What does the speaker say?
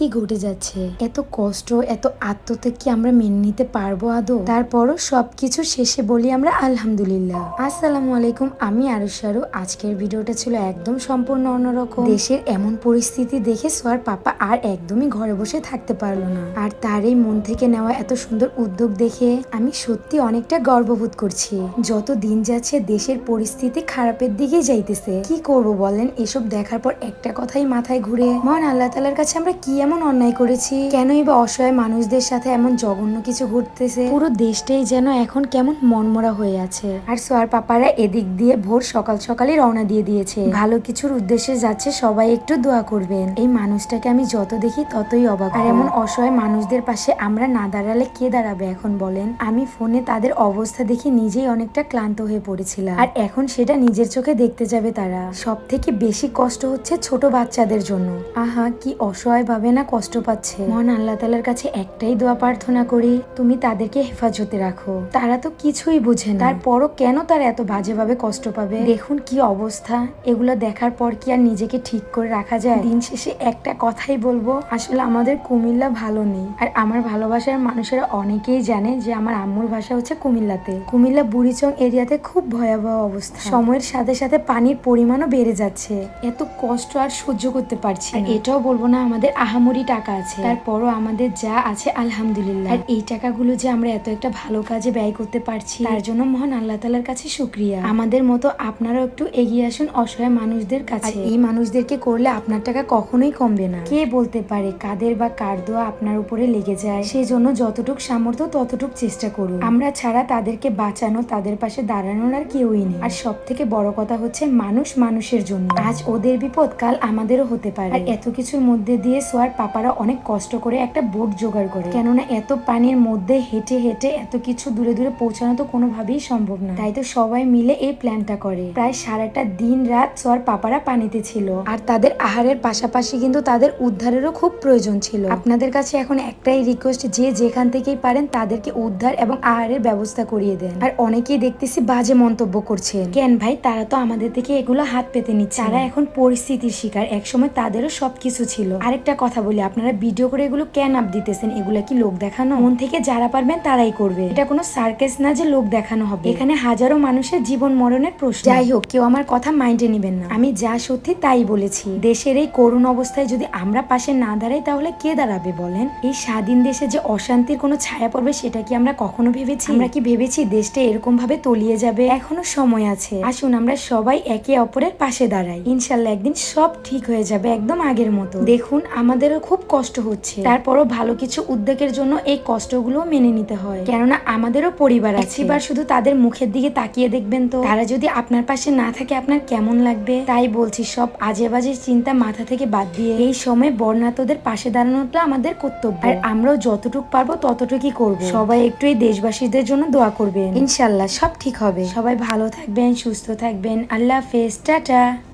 কি ঘটে যাচ্ছে? এত কষ্ট, এত আত্মত্যাগ কি আমরা মেনে নিতে পারব আদৌ? তারপরও সবকিছু শেষে বলি আমরা আলহামদুলিল্লাহ। আসসালামু আলাইকুম, আমি আরুষারু আজকের ভিডিওটা ছিল একদম সম্পূর্ণ অন্যরকম। দেশের এমন পরিস্থিতি দেখে সোয়ার পাপা আর একদমই ঘরে বসে থাকতে পারল না। আর তার এই মন থেকে নেওয়া এত সুন্দর উদ্যোগ দেখে আমি সত্যি অনেকটা গর্ববোধ করছি। যত দিন যাচ্ছে, দেশের পরিস্থিতি খারাপের দিকেই যাইতেছে। কি করব বলেন, এসব দেখার পর একটা কথাই মাথায় ঘুরে, মহান আল্লাহ তালার কাছে আমরা কি এমন অন্যায় করেছি, কেনই বা অসহায় মানুষদের সাথে এমন জঘন্য কিছু ঘটতেছে। পুরো দেশটাই যেন এখন কেমন মনমরা হয়ে আছে। আর সোয়ার পাপারা এদিক দিয়ে ভোর সকাল সকালে রওনা দিয়ে দিয়েছে। ভালো কিছুর উদ্দেশ্যে যাচ্ছে সবাই একটু দোয়া করবেন। এই মানুষটাকে আমি যত দেখি ততই অবাক আর এমন অসহায় মানুষদের পাশে আমরা না দাঁড়ালে কে দাঁড়াবে এখন বলেন? আমি ফোনে তাদের অবস্থা দেখে নিজেই অনেকটা ক্লান্ত হয়ে পড়েছিলাম। আর এখন সেটা নিজের চোখে দেখতে যাবে তারা। সব থেকে বেশি কষ্ট হচ্ছে ছোট বাচ্চাদের জন্য। আহা, কি অসহায় ভাবে না কষ্ট পাচ্ছে। মহান আল্লাহ তালার কাছে একটাই দোয়া প্রার্থনা করি, তুমি তাদেরকে হেফাজতে রাখো। তারা তো কিছুই বুঝে না। তারপরও কেন তারা এত বাজেভাবে কষ্ট পাবে? দেখুন কি অবস্থা। এগুলো দেখার পর কি আর নিজেকে ঠিক করে রাখা যায়? দিন শেষে একটা কথাই বলব, আসলে আমাদের কুমিল্লা ভালো নেই। আর আমার ভালোবাসার মানুষেরা অনেকেই জানে যে আমার আম্মুর ভাষা হচ্ছে কুমিল্লাতে। কুমিল্লা বুড়িচং এরিয়াতে খুব ভয়াবহ অবস্থা। সময়ের সাথে সাথে পানির পরিমাণও বেড়ে যাচ্ছে। এত কষ্ট আর সহ্য করতে পারছি এটাও বলব না, আমাদের আহামরি টাকা আছে। তারপরও আমাদের যা আছে আলহামদুলিল্লাহ। আর এই টাকাগুলো যে আমরা এত একটা ভালো কাজে ব্যয় করতে পারছি তার জন্য মহান আল্লাহ তালার কাছে শুক্রিয়া। আমাদের মতো আপনারাও একটু এগিয়ে আসুন অসহায় মানুষদের কাছে। এই মানুষদেরকে করলে আপনার টাকা কখনোই কমবে না। কে বলতে পারে কাদের বা কার দোয়া আপনার উপরে লেগে যায়? সেই জন্য যতটুক সামর্থ্য ততটুক চেষ্টা করুন। আমরা ছাড়া তাদেরকে বাঁচানো তাদের পাশে দাঁড়ানোর আর কেউই নেই। আর সব থেকে বড় কথা হচ্ছে মানুষ মানুষের জন্য। আজ ওদের বিপদ কাল আমাদেরও হতে পারে। আর এত কিছুর মধ্যে দিয়ে সোয়ার পাপারা অনেক কষ্ট করে একটা বোট জোগাড় করে। কেননা এত পানির মধ্যে হেঁটে হেঁটে এত কিছু দূরে দূরে পৌঁছানো তো কোনোভাবেই সম্ভব না। তাই তো সবাই মিলে এই প্ল্যানটা করে। প্রায় সারাটা দিন রাত সোয়ার পাপারা পানিতে ছিল। আর তাদের আহারের পাশাপাশি কিন্তু তাদের উদ্ধারেরও খুব প্রয়োজন ছিল। আপনাদের কাছে এখন একটাই রিকোয়েস্ট যে যেখান থেকেই পারেন তাদেরকে উদ্ধার এবং আহারের ব্যবস্থা করিয়ে দেন। আর অনেকেই দেখতেছি বাজে মন্তব্য করছেন। কেন ভাই, তারা তো আমাদের থেকে এগুলো হাত পেতে নিচ্ছে। তারা এখন পরিস্থিতির শিকার। একসময় তাদেরও সবকিছু ছিল। আরেকটা কথা বলি আপনারা ভিডিও করে এগুলো কেন আপ দিতেছেন, এগুলা কি লোক দেখানো? মন থেকে যারা পারবেন তারাই করবে। এটা কোনো সার্কেস না যে লোক দেখানো হবে। এখানে হাজারো মানুষের জীবন মরণের প্রশ্ন। যাই হোক, কেউ আমার কথা মাইন্ডে নেবেন না। আমি যা সত্যি তাই বলেছি। দেশের এই করুণ অবস্থায় যদি আমরা পাশে না দাঁড়াই, তাহলে কে দাঁড়াবে বলেন? এই স্বাধীন দেশে যে অশান্তির কোনো ছায়া পড়বে, সেটা কি আমরা কখনো ভেবেছি? আমরা কি ভেবেছি দেশটা এরকম ভাবে তলিয়ে যাবে? এখনও সময় আছে। আসুন, আমরা সবাই একে অপরের পাশে দাঁড়াই। ইনশাল্লাহ একদিন সব ঠিক হয়ে যাবে, একদম আগের মতো। দেখুন, আমাদেরও খুব কষ্ট হচ্ছে। তারপরও ভালো কিছু উদ্যোগের জন্য এই কষ্টগুলো মেনে নিতে হয়। কেননা আমাদেরও পরিবার আছে। এবার শুধু তাদের মুখের দিকে তাকিয়ে দেখবেন তো। তারা যদি আপনার পাশে না থাকে আপনার কেমন লাগবে? তাই বলছি সব আজে বাজে চিন্তা মাথা থেকে বাদ দিয়ে। এই সময় বর্ণাতদের পাশে দাঁড়ানোটা আমাদের কর্তব্য। আর আমরাও যতটুকু পারব ততটুকুই করব। সবাই একটু এই দেশবাসীদের জন্য দোয়া করবেন। ইনশাল্লাহ সব ঠিক হবে। সবাই ভালো থাকবেন সুস্থ থাকবেন। আল্লাহ হাফেজ টাটা।